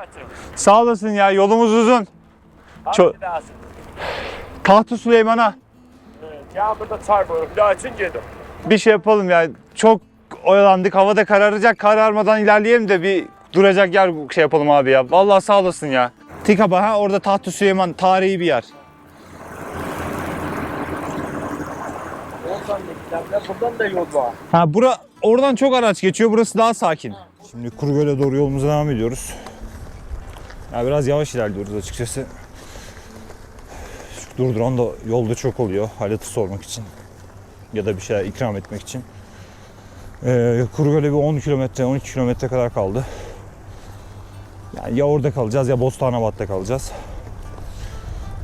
Hayatım. Sağ olasın ya yolumuz uzun. Çok-. Tahtı Süleyman'a Evet, Yağmurda çarpıyor. Laçın yedim. bir şey yapalım ya. Çok oyalandık. Havada kararacak. Kararmadan ilerleyelim de bir duracak yer şey yapalım abi ya. Vallahi sağ olasın ya. Tikaba ha orada Tahtı Süleyman tarihi bir yer. Oradan da giderler. Buradan da yol var. Ha bura oradan çok araç geçiyor. Burası daha sakin. Şimdi Kurugöl'e doğru yolumuza devam ediyoruz. Ya biraz yavaş ilerliyoruz açıkçası. Şu durduran da yolda çok oluyor. Halatı sormak için. Ya da bir şeyler ikram etmek için. Ee, Kurugöl'e bir 10 kilometre, 12 kilometre kadar kaldı. Yani ya orada kalacağız ya Bostanabat'ta kalacağız.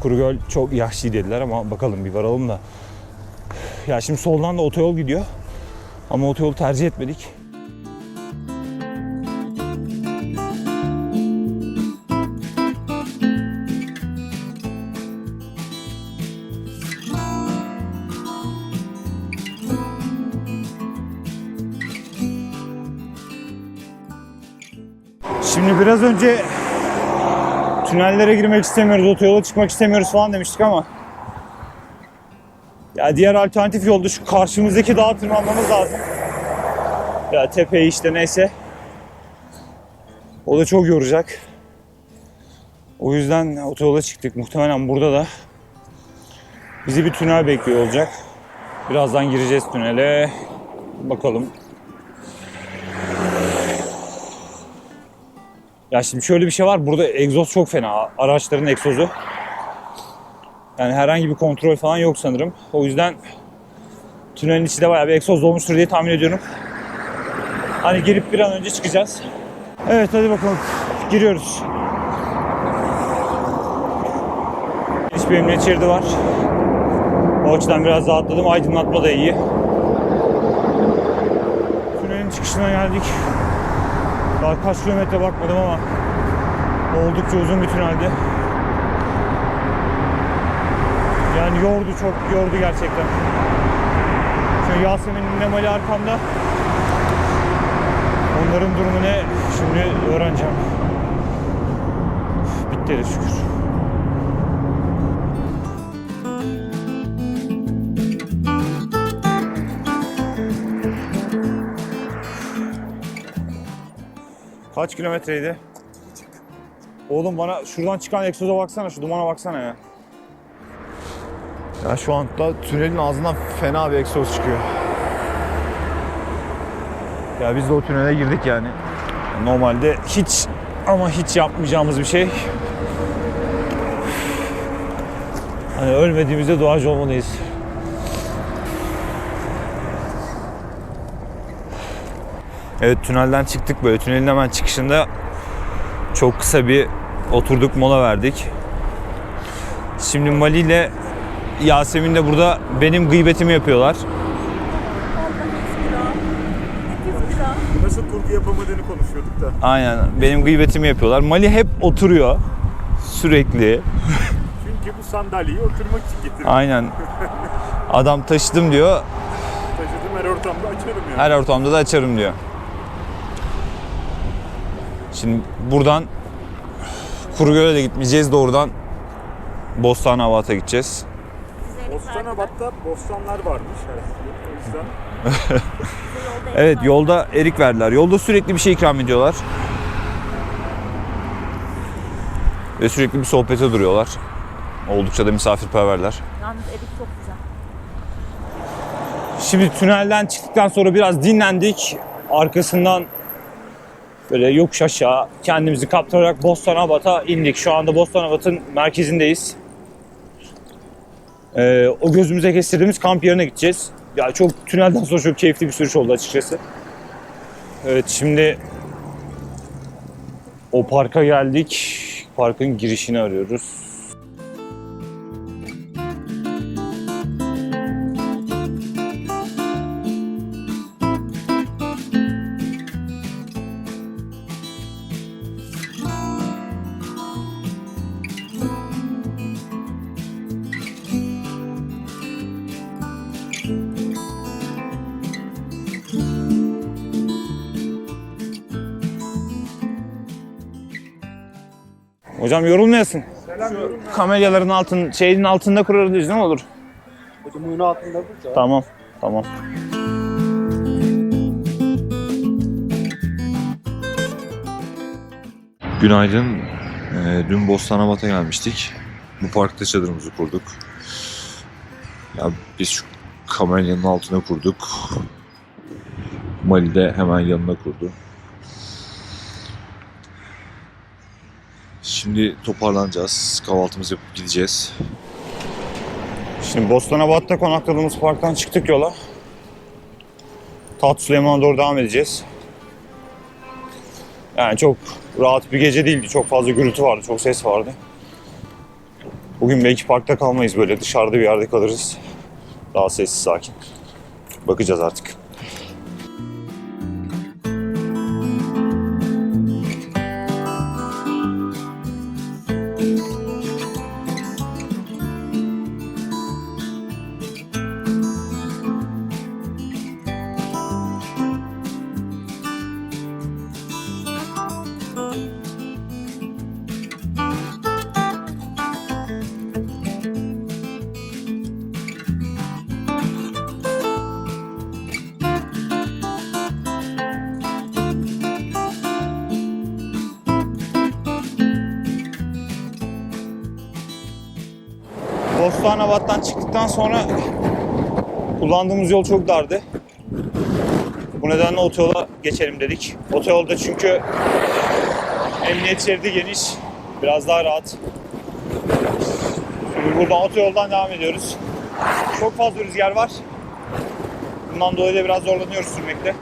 Kurugöl çok yaşlı dediler ama bakalım bir varalım da. Ya şimdi soldan da otoyol gidiyor. Ama otoyolu tercih etmedik. Önce tünellere girmek istemiyoruz, otoyola çıkmak istemiyoruz falan demiştik ama ya diğer alternatif yolda şu karşımızdaki dağa tırmanmamız lazım. Ya tepeyi işte neyse. O da çok yoracak. O yüzden otoyola çıktık. Muhtemelen burada da bizi bir tünel bekliyor olacak. Birazdan gireceğiz tünele. Bakalım. Ya şimdi şöyle bir şey var. Burada egzoz çok fena. Araçların egzozu. Yani herhangi bir kontrol falan yok sanırım. O yüzden tünelin içi de bayağı bir egzoz olmuştur diye tahmin ediyorum. Hani girip bir an önce çıkacağız. Evet hadi bakalım. Giriyoruz. Hiçbir emniyet şeridi var. O açıdan biraz rahatladım. Aydınlatma da iyi. Tünelin çıkışına geldik. Daha kaç kilometre bakmadım ama oldukça uzun bir tüneldi. Yani yordu çok yordu gerçekten. Şimdi Yasemin'in Nemali arkamda. Onların durumu ne şimdi öğreneceğim. Bitti de şükür. Kaç kilometreydi? Oğlum bana şuradan çıkan egzoza baksana, şu dumana baksana ya. Ya şu anda tünelin ağzından fena bir egzoz çıkıyor. Ya biz de o tünele girdik yani. Normalde hiç ama hiç yapmayacağımız bir şey. Hani ölmediğimizde doğacı olmalıyız. Evet tünelden çıktık böyle. Tünelin hemen çıkışında çok kısa bir oturduk mola verdik. Şimdi Mali ile Yasemin de burada benim gıybetimi yapıyorlar. Nasıl kurgu yapamadığını konuşuyorduk da. Aynen benim gıybetimi yapıyorlar. Mali hep oturuyor sürekli. Çünkü bu sandalyeyi oturmak için getirdim. Aynen. Adam taşıdım diyor. Taşıdım her ortamda açarım yani. Her ortamda da açarım diyor. Şimdi buradan Kurugöl'e de gitmeyeceğiz. Doğrudan Bostan Havat'a gideceğiz. Bostanabat'ta bostanlar varmış her. O yüzden Evet yolda erik verdiler. Yolda sürekli bir şey ikram ediyorlar. Ve sürekli bir sohbete duruyorlar. Oldukça da misafirperverler. Yalnız erik çok güzel. Şimdi tünelden çıktıktan sonra biraz dinlendik. Arkasından böyle yokuş aşağı kendimizi kaptırarak Bostanabat'a indik. Şu anda Bostanabat'ın merkezindeyiz. Ee, o gözümüze kestirdiğimiz kamp yerine gideceğiz. Ya çok tünelden sonra çok keyifli bir sürüş oldu açıkçası. Evet şimdi o parka geldik. Parkın girişini arıyoruz. Hocam yorulmayasın. Kamelyaların altın, şeyin altında kurarız değil mi olur? Ödümünün altında duracak. Tamam. Tamam. Günaydın. Ee, dün Bostanabat'a gelmiştik. Bu parkta çadırımızı kurduk. Ya biz şu kamelyanın altına kurduk. Mali de hemen yanına kurdu. Şimdi toparlanacağız. Kahvaltımızı yapıp gideceğiz. Şimdi Bostanabat'ta konakladığımız parktan çıktık yola. Tat Süleyman'a doğru devam edeceğiz. Yani çok rahat bir gece değildi. Çok fazla gürültü vardı, çok ses vardı. Bugün belki parkta kalmayız böyle. Dışarıda bir yerde kalırız. Daha sessiz, sakin. Bakacağız artık. Bostanabat'tan çıktıktan sonra kullandığımız yol çok dardı. Bu nedenle otoyola geçelim dedik. Otoyolda çünkü emniyet şeridi geniş, biraz daha rahat. Şimdi buradan otoyoldan devam ediyoruz. Çok fazla rüzgar var. Bundan dolayı da biraz zorlanıyoruz sürmekte.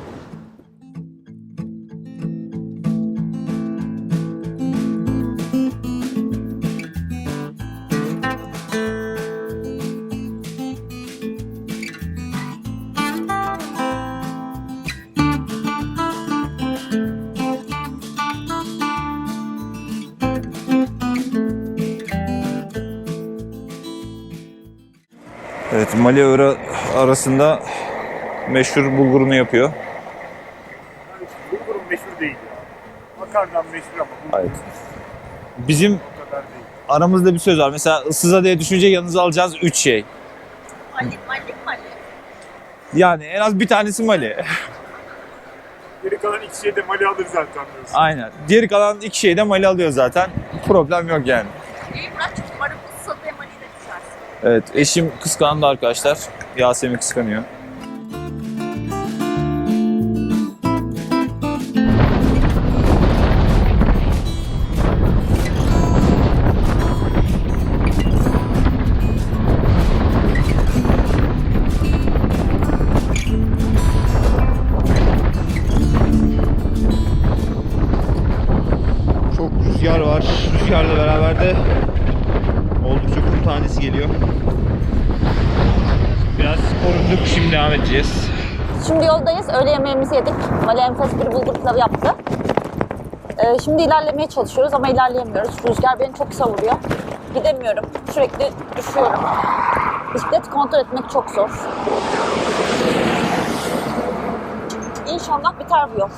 Mali Öre arasında meşhur bulgurunu yapıyor. Bulgurum meşhur değil ya. Makarnam meşhur ama bulgur Evet. Bizim kadar değil. aramızda bir söz var. Mesela ıssıza diye düşünce yanınıza alacağız 3 şey. Mali, mali, mali. Yani en az bir tanesi Mali. Geri kalan iki şey de mali alır zaten diyorsun. Aynen. Diğeri kalan iki şey de Mali alıyor zaten. Problem yok yani. İyi bırak çünkü umarım bu sadıya mali de düşersin. Evet, eşim kıskandı arkadaşlar. Yasemin kıskanıyor. Edeceğiz. Şimdi yoldayız. Öğle yemeğimizi yedik. Mali enfes bir bulgur pilavı yaptı. Ee, şimdi ilerlemeye çalışıyoruz ama ilerleyemiyoruz. Rüzgar beni çok savuruyor. Gidemiyorum. Sürekli düşüyorum. Bisiklet kontrol etmek çok zor. İnşallah biter bu yol.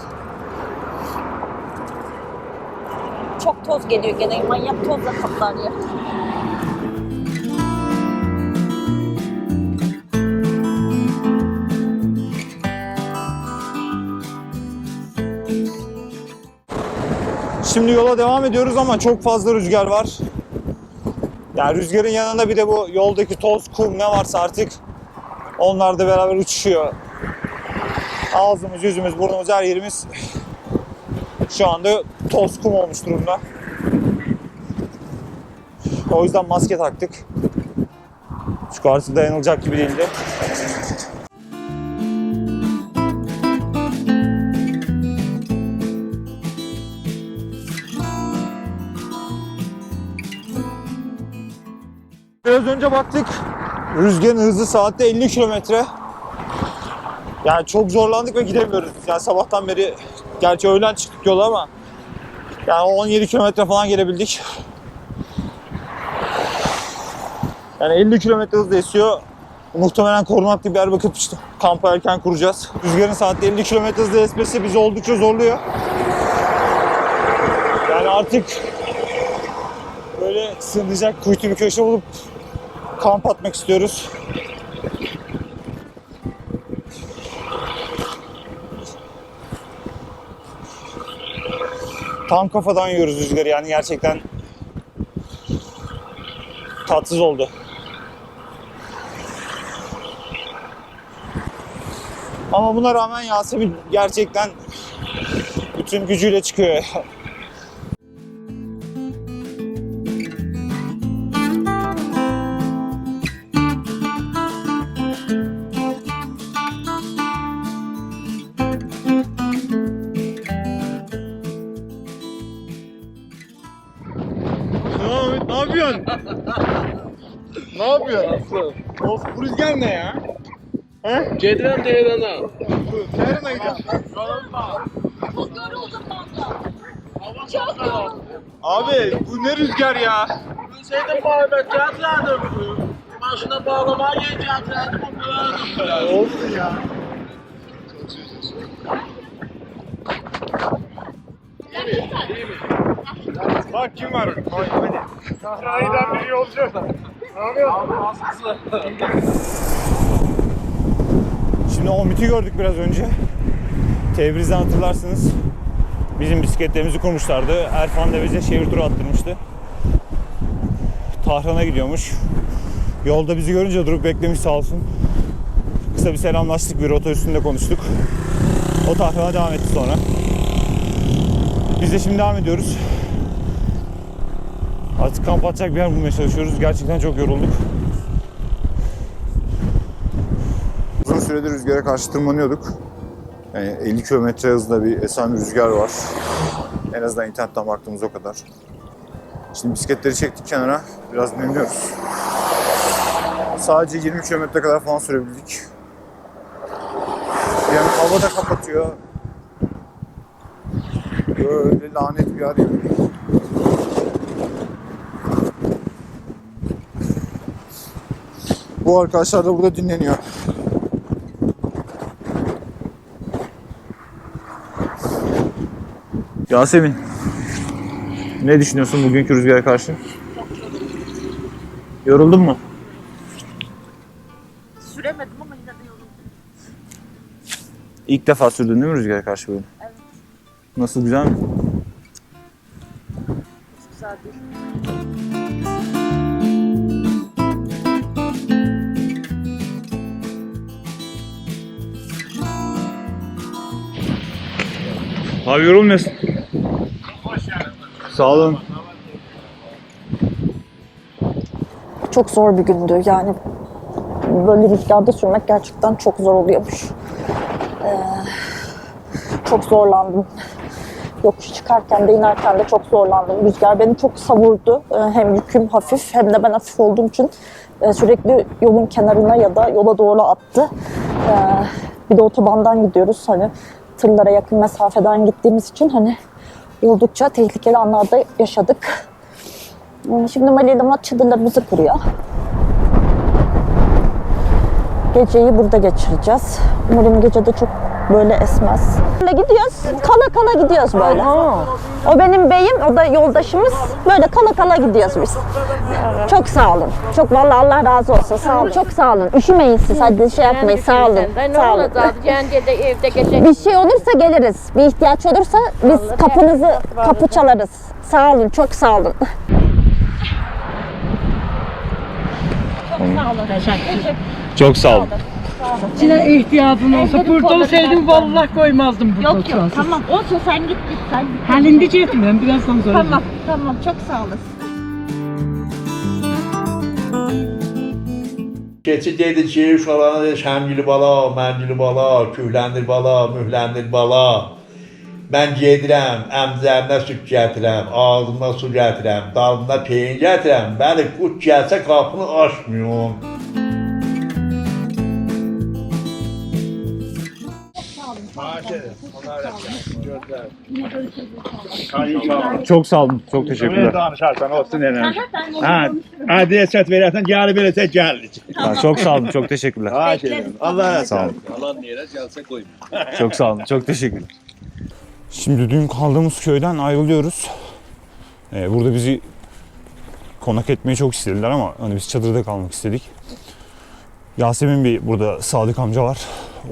Çok toz geliyor gene. Manyak tozla kaplar ya. Şimdi yola devam ediyoruz ama çok fazla rüzgar var. Yani rüzgarın yanında bir de bu yoldaki toz, kum ne varsa artık onlar da beraber uçuşuyor. Ağzımız, yüzümüz, burnumuz, her yerimiz şu anda toz, kum olmuş durumda. O yüzden maske taktık. Çünkü artık dayanılacak gibi değildi. Biraz önce baktık. Rüzgarın hızı saatte 50 kilometre. Yani çok zorlandık ve gidemiyoruz. Yani sabahtan beri gerçi öğlen çıktık yola ama yani 17 kilometre falan gelebildik. Yani 50 kilometre hızla esiyor. Muhtemelen korunaklı bir yer bakıp işte kampa erken kuracağız. Rüzgarın saatte 50 kilometre hızla esmesi bizi oldukça zorluyor. Yani artık sığınacak kuytu bir köşe bulup kamp atmak istiyoruz. Tam kafadan yiyoruz rüzgarı yani gerçekten tatsız oldu. Ama buna rağmen Yasemin gerçekten bütün gücüyle çıkıyor. Gedirəm deyirənə. Nereye gidiyorsun? Abi bu ne rüzgar ya? Şeydə Muhammed gətirədim. Maşına bağlamaya gətirədim. Olsun ya. Bak kim var? Hadi hadi. Sahra'dan bir yolcu. Ne yapıyorsun? Şimdi o miti gördük biraz önce. Tebriz'den hatırlarsınız. Bizim bisikletlerimizi kurmuşlardı. Erfan da bize şehir turu attırmıştı. Tahran'a gidiyormuş. Yolda bizi görünce durup beklemiş sağ olsun. Kısa bir selamlaştık, bir rota üstünde konuştuk. O Tahran'a devam etti sonra. Biz de şimdi devam ediyoruz. Artık kamp atacak bir yer bulmaya çalışıyoruz. Gerçekten çok yorulduk. Uzun süredir rüzgara karşı tırmanıyorduk. Yani 50 kilometre hızında bir esen rüzgar var. En azından internetten baktığımız o kadar. Şimdi bisikletleri çektik kenara. Biraz dinleniyoruz. Sadece 20 kilometre kadar falan sürebildik. Yani hava da kapatıyor. Böyle lanet bir yer. Bu arkadaşlar da burada dinleniyor. Yasemin. Ne düşünüyorsun bugünkü rüzgara karşı? Yoruldun mu? Süremedim ama yine de yoruldum. İlk defa sürdün değil mi rüzgara karşı böyle? Evet. Nasıl güzel mi? Güzel değil. Abi yorulmuyorsun. Sağ olun. Çok zor bir gündü yani. Böyle rüzgarda sürmek gerçekten çok zor oluyormuş. Ee, çok zorlandım. Yokuş çıkarken de inerken de çok zorlandım. Rüzgar beni çok savurdu. Ee, hem yüküm hafif hem de ben hafif olduğum için e, sürekli yolun kenarına ya da yola doğru attı. Ee, bir de otobandan gidiyoruz. Hani tırlara yakın mesafeden gittiğimiz için hani oldukça tehlikeli anlarda yaşadık. Ee, Şimdi Mali Damat çadırlarımızı kuruyor. Geceyi burada geçireceğiz. Umarım gece de çok böyle esmez. Böyle gidiyoruz. Kala kala gidiyoruz böyle. O benim beyim, o da yoldaşımız. Böyle kala kala gidiyoruz biz. Çok sağ olun. Çok vallahi Allah razı olsun. Sağ olun. Çok sağ olun. Üşümeyin siz. Hadi şey yapmayın. Sağ olun. Ben Sağ olun. de evde gece Bir şey olursa geliriz. Bir ihtiyaç olursa biz kapınızı kapı çalarız. Sağ olun. Çok sağ olun. Çok sağ olun. İçine ihtiyacın olsa burada olsaydım vallahi koymazdım burada Yok yok tamam olsun sen git git sen git. Halinde diyecektim ben birazdan sonra. Tamam tamam çok sağ olasın. Keçi dedi ki, uşaqlarına dedi, şəmgili bala, məngili bala, kühləndir bala, mühləndir bala. Mən gedirəm, əmzərinə süt gətirəm, ağzıma su gətirəm, dalına peyin gətirəm. Bəli, qut gəlsə qapını açmıyorum. Çok sağ olun. Çok teşekkürler. danışarsan olsun yani. Hə, hə desət verəsən, gəlib eləsə gəlir. Ha, çok sağ olun. Çok teşekkürler. Allah razı Sağ olun. Çok sağ olun. Çok teşekkürler. Şimdi dün kaldığımız köyden ayrılıyoruz. Ee, burada bizi konak etmeyi çok istediler ama hani biz çadırda kalmak istedik. Yasemin bir burada Sadık amca var.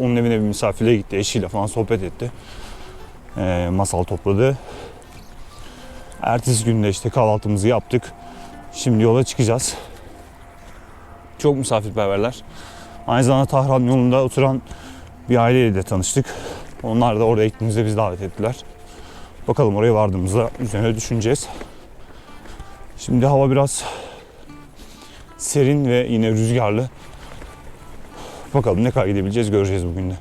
Onun evine bir misafirliğe gitti. Eşiyle falan sohbet etti. Ee, masal topladı. Ertesi günde işte kahvaltımızı yaptık. Şimdi yola çıkacağız. Çok misafirperverler. Aynı zamanda Tahran yolunda oturan bir aileyle de tanıştık. Onlar da oraya gittiğimizde bizi davet ettiler. Bakalım oraya vardığımızda üzerine düşüneceğiz. Şimdi hava biraz serin ve yine rüzgarlı. Bakalım ne kadar gidebileceğiz göreceğiz bugün de.